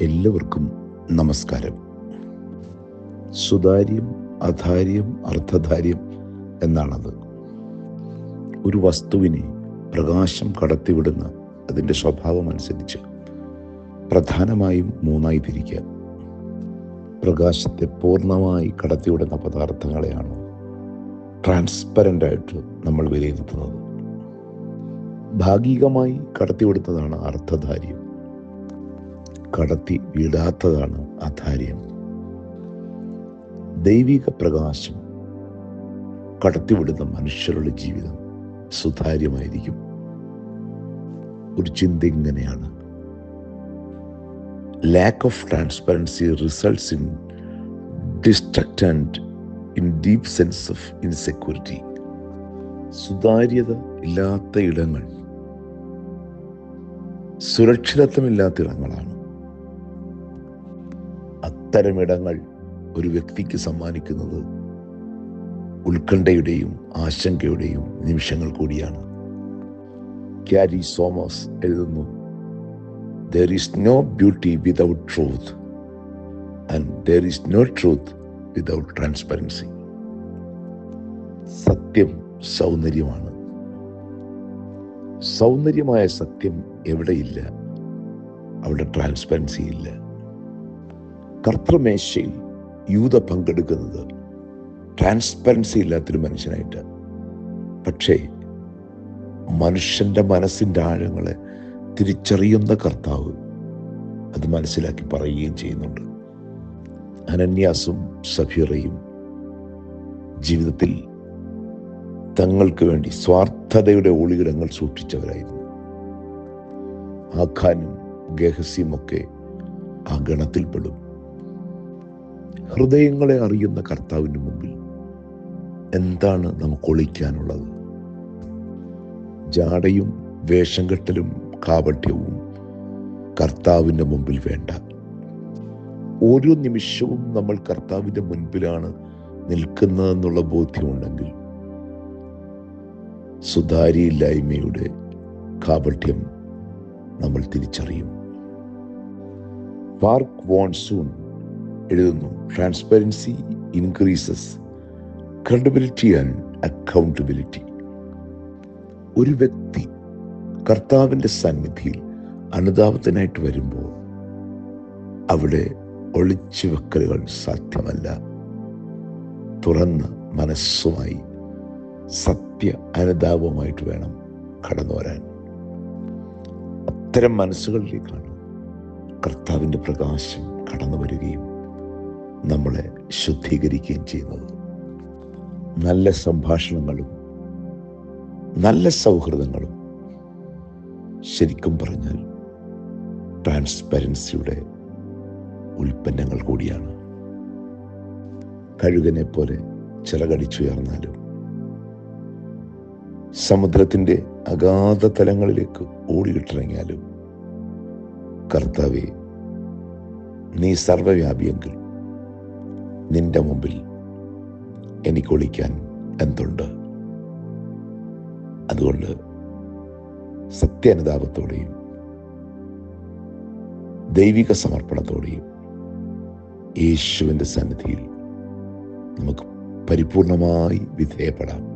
എല്ലാവർക്കും നമസ്കാരം. സുതാര്യം അധാര്യം അർത്ഥധാര്യം എന്നാണത്. ഒരു വസ്തുവിനെ പ്രകാശം കടത്തിവിടുന്ന അതിന്റെ സ്വഭാവം അനുസരിച്ച് പ്രധാനമായും മൂന്നായി തിരിക്കുക. പ്രകാശത്തെ പൂർണമായി കടത്തിവിടുന്ന പദാർത്ഥങ്ങളെയാണ് ട്രാൻസ്പെറന്റ് ആയിട്ട് നമ്മൾ വിലയിരുത്തുന്നത്. ഭാഗികമായി കടത്തിവിടുന്നതാണ് അർത്ഥധാര്യം കടത്തി വിടാത്തതാണ് അധാര്യം. ദൈവിക പ്രകാശം കടത്തിവിടുന്ന മനുഷ്യരുടെ ജീവിതം സുതാര്യമായിരിക്കും. ഒരു ചിന്ത ഇങ്ങനെയാണ്. Lack of transparency results in distrust and in deep sense of insecurity സുതാര്യത ഇല്ലാത്ത ഇടങ്ങൾ. സുരക്ഷിതത്വമില്ലാത്ത ഇടങ്ങളാണ്. അത്തരമിടങ്ങൾ ഒരു വ്യക്തിക്ക് സമ്മാനിക്കുന്നത് ഉത്കണ്ഠയുടെയും ആശങ്കയുടെയും നിമിഷങ്ങൾ കൂടിയാണ്. ക്യാരി സോമസ് എഴുതുന്നു there is no beauty without truth and there is no truth without transparency സത്യം സൗന്ദര്യമാണ്. സൗന്ദര്യമായ സത്യം എവിടെയില്ല? അവിടെ ട്രാൻസ്പെറൻസി ഇല്ല. കർത്തൃമേശയിൽ യൂത പങ്കെടുക്കുന്നത് ട്രാൻസ്പെറൻസി ഇല്ലാത്തൊരു മനുഷ്യനായിട്ട്. പക്ഷേ മനുഷ്യന്റെ മനസ്സിന്റെ ആഴങ്ങളെ തിരിച്ചറിയുന്ന കർത്താവ് അത് മനസ്സിലാക്കി പറയുകയും ചെയ്യുന്നുണ്ട്. അനന്യാസും സഫീറയും ജീവിതത്തിൽ തങ്ങൾക്ക് വേണ്ടി സ്വാർത്ഥതയുടെ ഒളിയിടങ്ങൾ സൂക്ഷിച്ചവരായിരുന്നു. ആഖാനും ഗഹസ്യമൊക്കെ ആ ഗണത്തിൽപ്പെടും. ഹൃദയങ്ങളെ അറിയുന്ന കർത്താവിന് മുമ്പിൽ എന്താണ് നമുക്ക് ഒളിക്കാനുള്ളത്? ജാടയും വേഷം കെട്ടലും കാപട്യവും കർത്താവിന്റെ മുമ്പിൽ വേണ്ട. ഓരോ നിമിഷവും നമ്മൾ കർത്താവിന്റെ മുൻപിലാണ് നിൽക്കുന്നതെന്നുള്ള ബോധ്യമുണ്ടെങ്കിൽ സുതാര്യയില്ലായ്മയുടെ കാപട്യം നമ്മൾ തിരിച്ചറിയും. പാർക്ക് വോൺസൂൺ എഴുതുന്നു. Transparency increases credibility and accountability ഒരു വ്യക്തി കർത്താവിന്റെ സന്നിധിയിൽ അനുതാപത്തിനായിട്ട് വരുമ്പോൾ അവിടെ ഒളിച്ചു വെക്കലുകൾ സാധ്യമല്ല. തുറന്ന മനസ്സുമായി സത്യ അനുതാപമായിട്ട് വേണം കടന്നു വരാൻ അത്തരം മനസ്സുകളിലേക്കാണ് കർത്താവിന്റെ പ്രകാശം കടന്നു വരികയും നമ്മളെ ശുദ്ധീകരിക്കുകയും ചെയ്യുന്നത് നല്ല സംഭാഷണങ്ങളും നല്ല സൗഹൃദങ്ങളും ശരിക്കും പറഞ്ഞാൽ ട്രാൻസ്പെറൻസിയുടെ ഉൽപ്പന്നങ്ങൾ കൂടിയാണ്. കഴുകനെ പോലെ ചിറകടിച്ചുയർന്നാലും സമുദ്രത്തിന്റെ അഗാധ തലങ്ങളിലേക്ക് ഓടിയിട്ടിറങ്ങിയാലും കർത്താവെ നീ സർവവ്യാപിയെങ്കിൽ നിന്റെ മുമ്പിൽ എനിക്ക് എനിക്കൊളിക്കാൻ എന്തുണ്ട്? അതുകൊണ്ട് സത്യാനുതാപത്തോടെയും ദൈവിക സമർപ്പണത്തോടെയും യേശുവിന്റെ സന്നിധിയിൽ നമുക്ക് പരിപൂർണമായി വിധേയപ്പെടാം.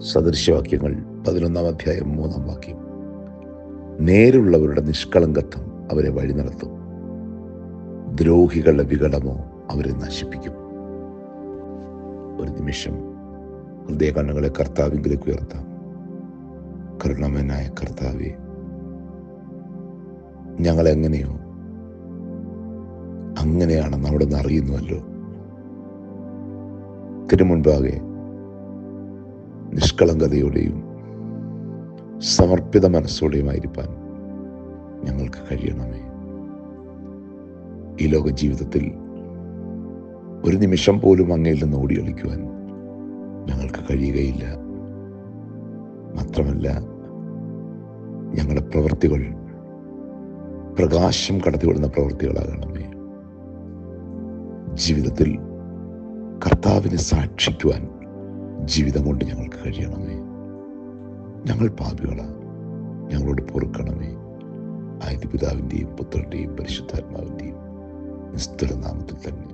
സദൃശവാക്യങ്ങൾ പതിനൊന്നാം അധ്യായം മൂന്നാം വാക്യം. നേരുള്ളവരുടെ നിഷ്കളങ്കത്വം അവരെ വഴി നടത്തും ദ്രോഹികളുടെ വികടമോ അവരെ നശിപ്പിക്കും. ഒരു നിമിഷം ഹൃദയകണ്ണുകളെ കർത്താവിങ്കിലേക്ക് ഉയർത്താം. കരുണമനായ കർത്താവെ ഞങ്ങളെങ്ങനെയോ അങ്ങനെയാണെന്ന് അവിടെ നിന്ന് അറിയുന്നുവല്ലോ. തിരുമുൻപാകെ നിഷ്കളങ്കതയോടെയും സമർപ്പിത മനസ്സോടെയുമായിരിക്കാൻ ഞങ്ങൾക്ക് കഴിയണമേ. ഈ ലോക ജീവിതത്തിൽ ഒരു നിമിഷം പോലും അങ്ങയിൽ നിന്ന് ഓടിയൊളിക്കുവാൻ ഞങ്ങൾക്ക് കഴിയുകയില്ല. മാത്രമല്ല ഞങ്ങളുടെ പ്രവൃത്തികൾ പ്രകാശം കടത്തിവിടുന്ന പ്രവൃത്തികളാകണമേ. ജീവിതത്തിൽ കർത്താവിനെ സാക്ഷിക്കുവാൻ ജീവിതം കൊണ്ട് ഞങ്ങൾക്ക് കഴിയണമേ. ഞങ്ങൾ പാപികളാണ് ഞങ്ങളോട് പൊറുക്കണമേ. ആയത് പിതാവിന്റെയും പുത്രന്റെയും പരിശുദ്ധാത്മാവിന്റെയും നിസ്തുല നാമത്തിൽ തന്നെ.